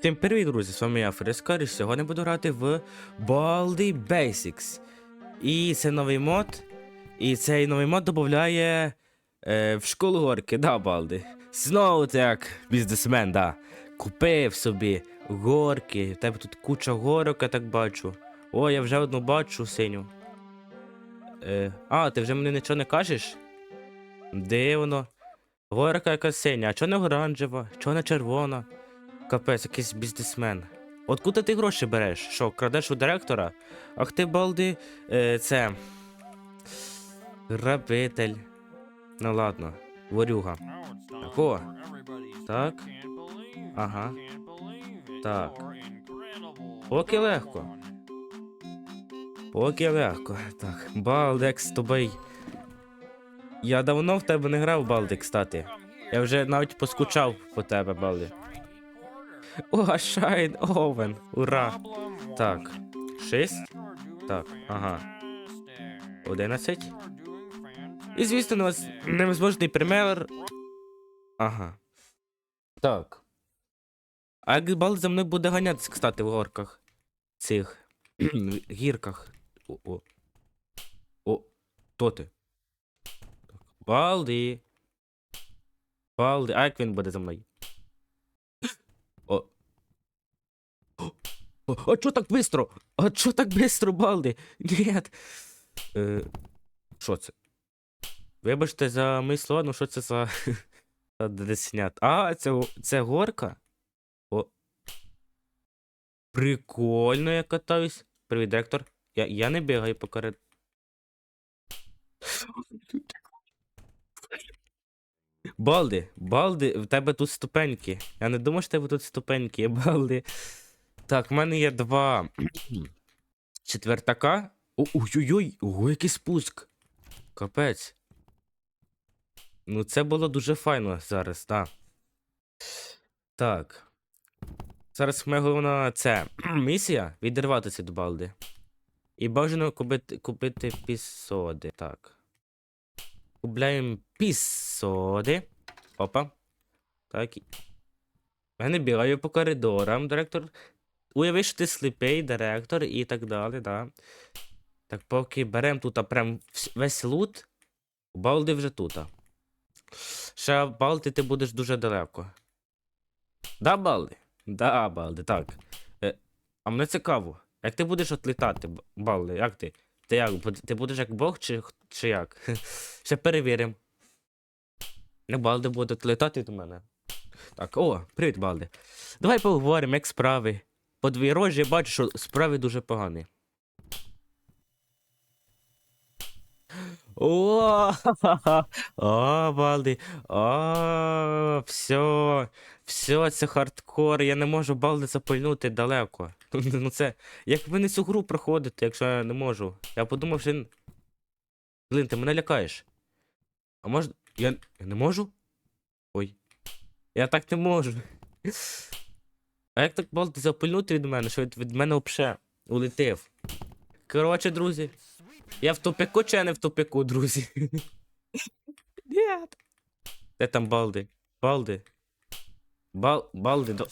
Всім привіт, друзі! З вами я Фрескар, і сьогодні буду грати в Baldi Basics. І це новий мод. І цей новий мод додає е, в школу горки, да, Балди. Знову ти як бізнесмен, да. Купив собі горки. В тебе тут куча горок, я так бачу. О, я вже одну бачу синю. Е, а, ти вже мені нічого не кажеш? Дивно. Горка якась синя, а чого не оранжева, чого не червона? Капець, якийсь бізнесмен. Откуда ти гроші береш? Що, крадеш у директора? Ах ти балди, е, це. Грабитель. Ну ладно, ворюга. О. Так. Ага. Так. Поки легко. Поки легко. Так, Балдекс з. Я давно в тебе не грав, Балди, кстати. Я вже навіть поскучав по тебе, Балди. О, Шайн Овен. Ура! Так, шість. Так, ага. Одинадцять. І звісно, у вас невозможний пример. Ага. Так. А як Балди за мною буде ганятися, кстати, в горках. Цих. гірках. О, о. О, то ти. Так. Балди. Балди. А як він буде за мною? О. О, а чо так быстро? А чо так быстро, Балди? Нет. Е, що це? Вибачте за мої слова, ну що це за. за деснят. А, це, це горка? О. Прикольно я катаюсь. Привіт, директор. Я, я не бігаю по корид... Балди, Балди, в тебе тут ступеньки. Я не думав, що в тебе тут ступеньки, Балди. Так, в мене є два четвертака. Ой-ой-ой, ого, який спуск. Капець. Ну, це було дуже файно зараз, так. Так. Зараз моя головна це місія відірватися від балди. І бажано купити, купити пісоди. Так. Купляємо пісоди. Опа. Так. Я не бігаю по коридорам, директор. Уяви, що ти сліпий, директор і так далі, да. Так, поки беремо тут прям весь лут, балди вже тут. Ще балди ти будеш дуже далеко. Да, балди? Да, балди, так. Е, а мене цікаво, як ти будеш отлітати, балди, як ти? Ти як? Ти будеш як Бог чи, х- чи як? Ще перевіримо. Як балди буде отлітати до мене. Так, о, привіт, балди. Давай поговоримо, як справи. По дві рожі бачу, що справи дуже погані. О, о, балди. О, все. Все, це хардкор. Я не можу балди запальнути далеко. Ну це. Як ви не цю гру проходите, якщо я не можу? Я подумав, що. Блін, ти мене лякаєш. А може. Я, я не можу? Ой. Я так не можу. А як так балди запальнути від мене, що від, від мене взагалі улетів? Коротше, друзі. Я в тупику чи я не в тупику, друзі? Нет. Де там балди? Балди? Бал... Балди до...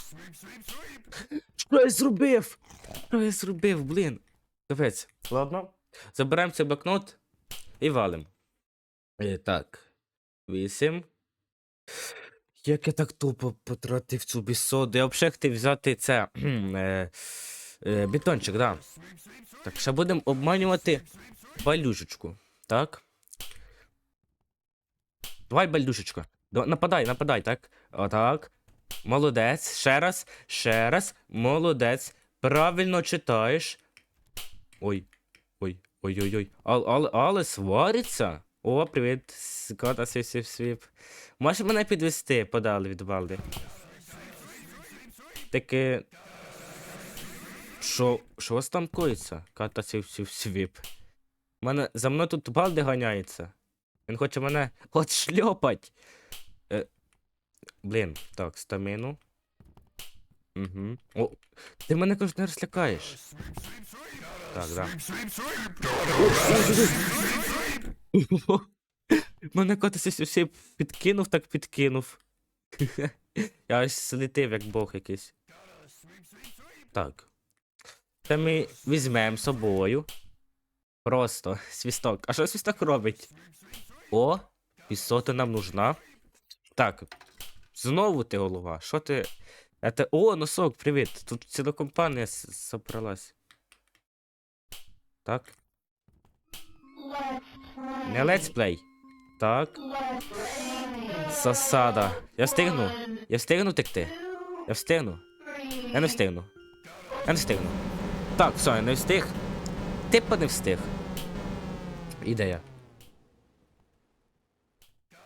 Що я зробив? Що я зробив, блін? Капець. Ладно. Забираємо цей блокнот і валим. Е, так. Вісім. Як я так тупо потратив цю бісоду. Я взагалі хотів взяти це. е, е, бетончик, да. Так, ще будемо обманювати балюшечку. Так. Давай, балюшечка. Нападай, нападай, так. Отак. Молодець. Ще раз, ще раз. Молодець. Правильно читаєш. Ой. Ой. Ой-ой-ой. Але, але, але свариться. О, привіт. Скота свіп свіп. Можеш мене підвести подали від балди? Таке. Що, що у вас там коїться? Ката свіп свіп свіп. Мене за мною тут балди ганяється. Він хоче мене отшльопать. Е, блін, так, стаміну. Угу. О, ти мене кожен раз лякаєш. Так, да. Мене котися всі підкинув, так підкинув. Я ось злетив, як бог якийсь. Так. Це ми візьмемо з собою. Просто свісток. А що свісток робить? О, пісота нам нужна. Так. Знову ти голова. Що ти. Это... О, носок, привіт. Тут ціла компанія собралась. Так. Не летсплей. Так. Засада. Я встигну. Я встигну текти. Я встигну. Я не встигну. Я не встигну. Так, все, я не встиг. Типа не встиг. Ідея.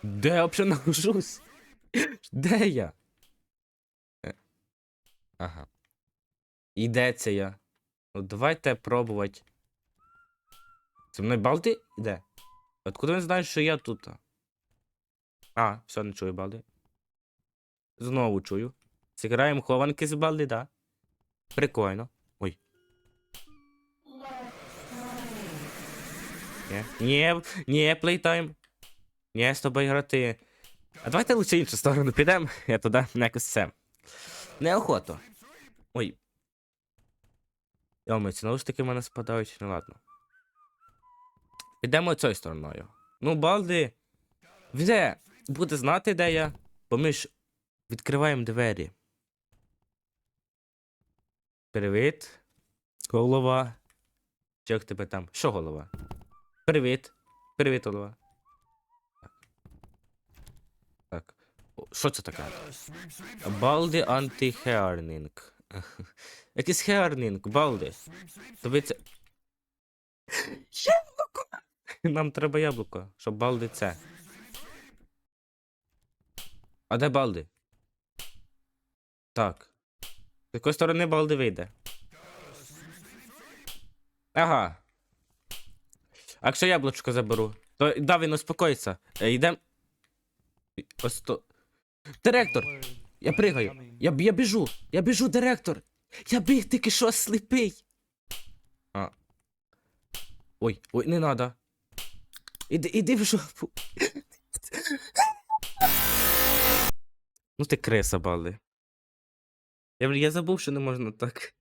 Де я взагалі нахожусь? Де я? Е. Ага. І де це я? Ну давайте пробувати. Це мною Балди іде? Откуда він знає, що я тут? А, все, не чую Балди. Знову чую. Зіграємо хованки з Балди, да? Прикольно. Ой. Ні, ні, плейтайм. Ні, з тобою грати. А давайте лучше іншу сторону підемо, я туди якось це. Неохото. Ой. Йоми, ці наушники в мене спадають, ну ладно. Підемо цією стороною. Ну, Балди. Вже буде знати, де я, бо ми ж відкриваємо двері. Привіт. Голова. Чи як тебе там? Що голова? Привіт. Привіт, голова. Так. Що це таке? Балди антихеарнінг. Якийсь хеарнінг, Балди. Тобі це. Яблуко! Нам треба яблуко, щоб Балди це. А де Балди? Так. З якої сторони Балди вийде? Ага. А якщо яблучко заберу, то да, він успокоїться. Е, Йдем. Ось то. Директор! Я пригаю. Я, я біжу. Я біжу, директор. Я біг тільки що сліпий. А. Ой, ой, не надо. Іди, іди в жопу. Ну ти криса, Балди. Я, я забув, що не можна так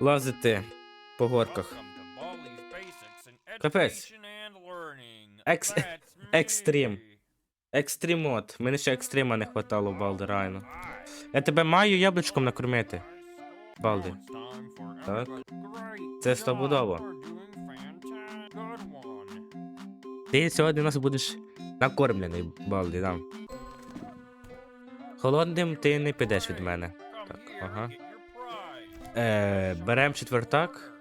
лазити по горках. Капець. Екс- екстрім. Екстрімот. Мені ще екстріма не хватало, Балди, реально. Я тебе маю яблучком накормити. Балди. Так. Це стопудово. Ти сьогодні у нас будеш накормлений, Балди, да. Холодним ти не підеш від мене. Так, ага. Е, берем четвертак.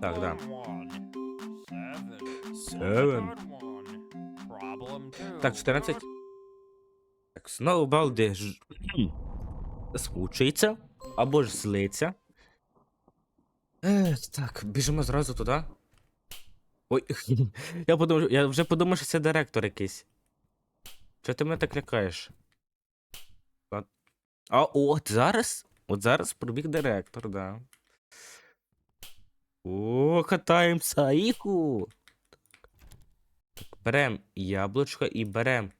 Так, да. Seven. Так, 14. Так, знову Балди ж... змучується. Або ж злиться. Е, так, біжимо зразу туди. Ой, я подумав, я вже подумав, що це директор якийсь. Чого ти мене так лякаєш? А, а от зараз. От зараз пробіг директор, да. О, катаємося, іху. Берем яблучко і берем.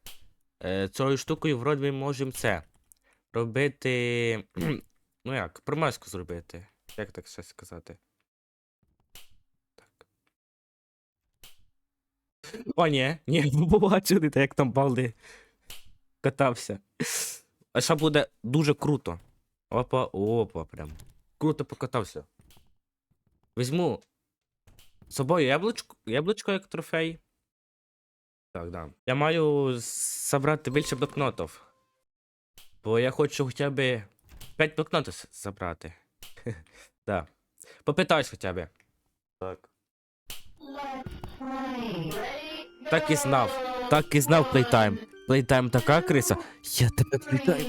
Е, цією штукою вроді ми можемо це. Робити. ну як, промазку зробити. Як так щось сказати? О, ні, ні, ви побачили, як там балди катався. А що буде дуже круто. Опа, опа, прям. Круто покатався. Візьму з собою яблучко, яблучко як трофей. Так, да. Я маю забрати більше блокнотів. Бо я хочу хоча б 5 блокнотів забрати. да. Попитаюсь хоча б. Так. Так і знав. Так і знав плейтайм. Плейтайм така криса. Я тебе плейтайм.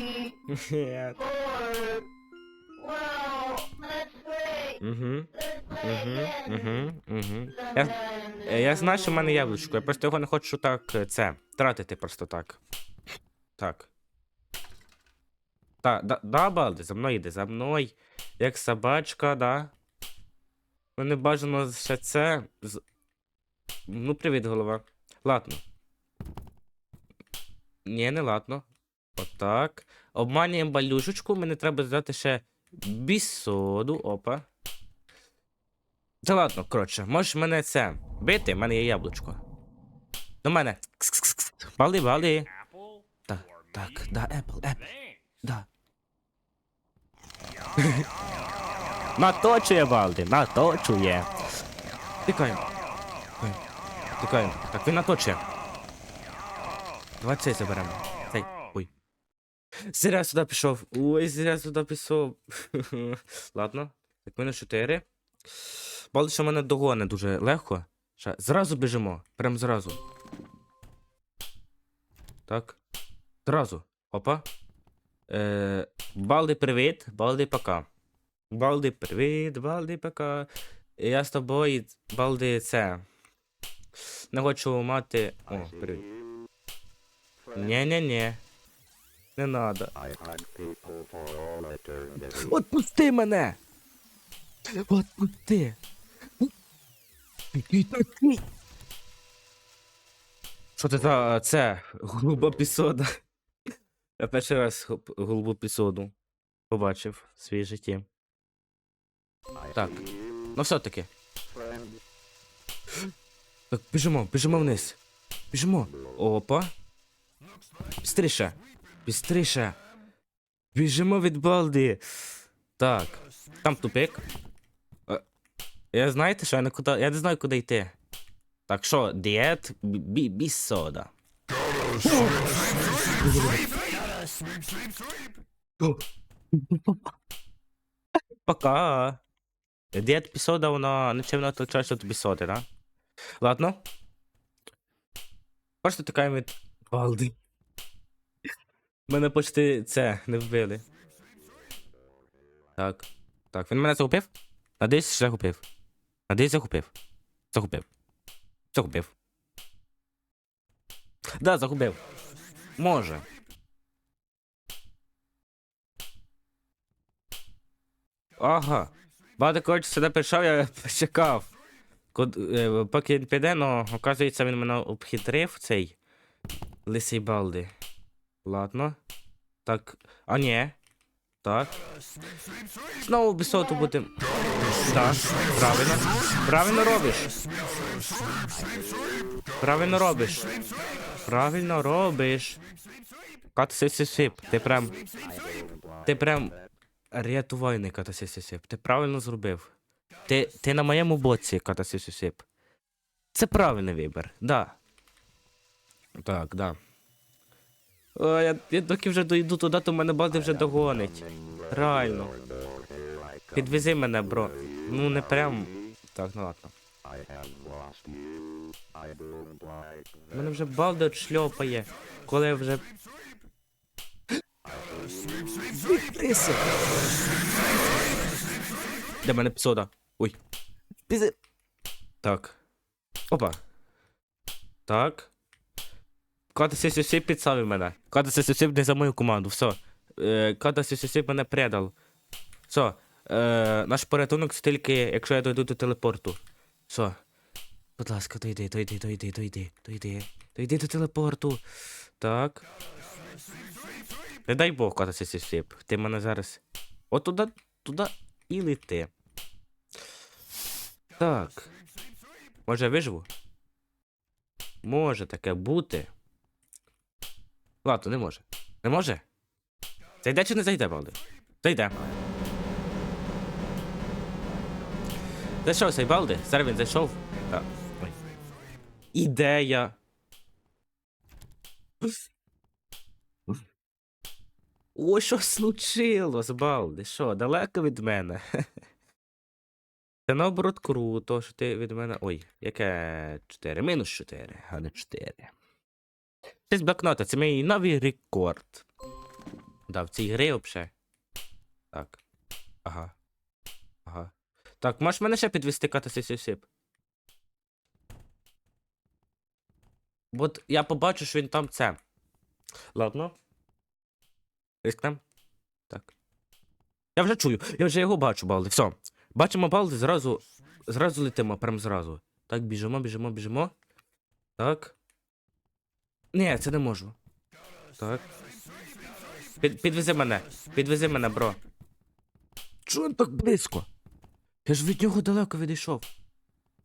Я, знаю, що в мене яблучко. Я просто його не хочу так е, це. Тратити просто так. Так. Так, да, да, Балди, за мною йде, за мною. Як собачка, да. Мене бажано ще це. Ну, привіт, голова. Ладно. Ні, не ладно. Отак. Обманюємо балюшечку, мені треба здати ще бісоду. Опа. Та ладно, коротше, можеш мене це бити, в мене є яблучко. До мене. Бали, бали. Так, так, да, Apple, Apple, да. Наточує Балди, наточує. Тикаємо. Тикаємо. Так, він наточує. Давай цей заберемо. Цей. Ой. Зря сюди пішов. Ой, зря сюди пішов. Ладно. Так, мінус 4. Балди, що мене догоне дуже легко. Ще. Зразу біжимо. Прям зразу. Так. Зразу. Опа. Е, Балди, привіт. Балди, пока. Балди, привіт, Балди, пока. Я з тобою, Балди, це. Не хочу мати. О, привіт. Ні-ні-ні. Не надо. Отпусти мене! Отпусти! Який такий? Що це за це? Голуба пісода. Я перший раз голубу пісоду побачив в своїй житті. Так. Ну все-таки. Так, біжимо, біжимо вниз. Біжимо. Опа. Бістріше. Бістріше. Біжимо від балди. Так. Там тупик. Е, Я знаєте, що я не куди. Я не знаю, куди йти. Так що, дієт бі бісода. Пока. Дієт бісода, вона нічим отличає від бісоди, да? Ладно. Просто тікаємо від балди. Мене почти це не вбили. Так. Так, він мене загубив? Надіюсь, загубив. Надіюсь, загубив. Загубив. Загубив. Да, загубив. Може. Ага. Багато коротше сюди прийшов, я почекав. Е, поки він піде, но оказується, він мене обхитрив цей лисий балди. Ладно. Так. А ні. Так. Знову бісоту будем. Так, правильно. Правильно робиш. Правильно робиш. Правильно робиш. Кат сип Ти прям. Ти прям. Рятувальник ката сип Ти правильно зробив. Ти, ти на моєму боці, ката сип Це правильний вибір, да. Так, да. О, я, я доки вже дойду туди, то мене бади вже догонить. Реально. Підвези мене, бро. Ну не прям. Так, ну ладно. Мене вже балди отшльопає, коли я вже. Де мене псода? Ой. Пізи. Так. Опа. Так. Ката сі підставив мене. Ката сі не за мою команду. Все. Е, Ката мене предав. Все. Е, наш порятунок тільки, якщо я дойду до телепорту. Все. Будь ласка, дойди, дойди, дойди, дойди, дойди. Дойди до телепорту. Так. Не дай Бог, кота сі сіп. Ти мене зараз. От туди, туди і лети. Так. Може я виживу? Може таке бути. Ладно, не може. Не може? Зайде чи не зайде, Балди? Зайде. Зайшов цей Балди? Зараз зайшов. Так. Ой. Ідея. Ой, що случилось, Балди? Що, далеко від мене? Це наоборот круто, що ти від мене. Ой, яке 4? Мінус 4, а не 4. Це з блокнота, це мій новий рекорд. Да, в цій грі взагалі. Так. Ага. Ага. Так, можеш мене ще підвести сіп От я побачу, що він там це. Ладно. Рискнем. Так. Я вже чую, я вже його бачу, Балди. Все. Бачимо Балди, зразу. Зразу летимо, прям зразу. Так, біжимо, біжимо, біжимо. Так. Ні, це не можу. Так. Під, підвези мене. Підвези мене, бро. Чого він так близько? Я ж від нього далеко відійшов.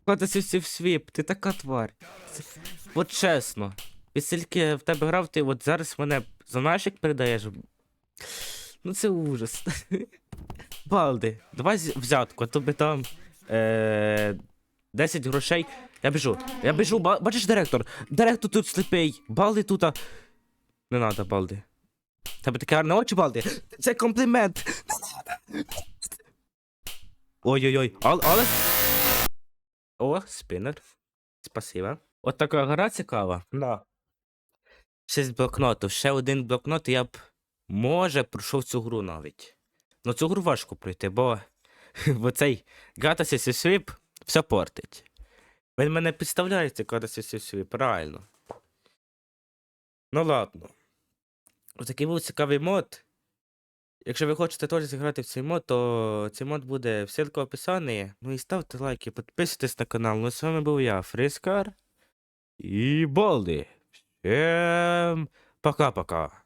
Всі в свіп, ти така тварь. Це- От чесно. Пісельки в тебе грав, ти от зараз мене за нашик передаєш. Ну це ужас. Балди, давай взятку, а то би там. Е, 10 грошей. Я біжу. Я біжу, ба- бачиш директор? Директор тут сліпий. Балди тут. а- Не надо, балди. Тебе таке гарне очі, балди. Це комплімент. Ой-ой-ой. Але, але... О, спінер. Спасибо. От така гра цікава. Да. Ще з блокноту. Ще один блокнот, і я б може пройшов цю гру навіть. Ну цю гру важко пройти, бо, бо цей Гатас Свіп все портить. Він мене підставляє, цей Гатас Свіп, реально. Ну ладно. Ось такий був цікавий мод. Якщо ви хочете теж зіграти в цей мод, то цей мод буде в ссылку в описанні. Ну і ставте лайки, підписуйтесь на канал. Ну з вами був я, Фрискар і Болді. Всем пока-пока.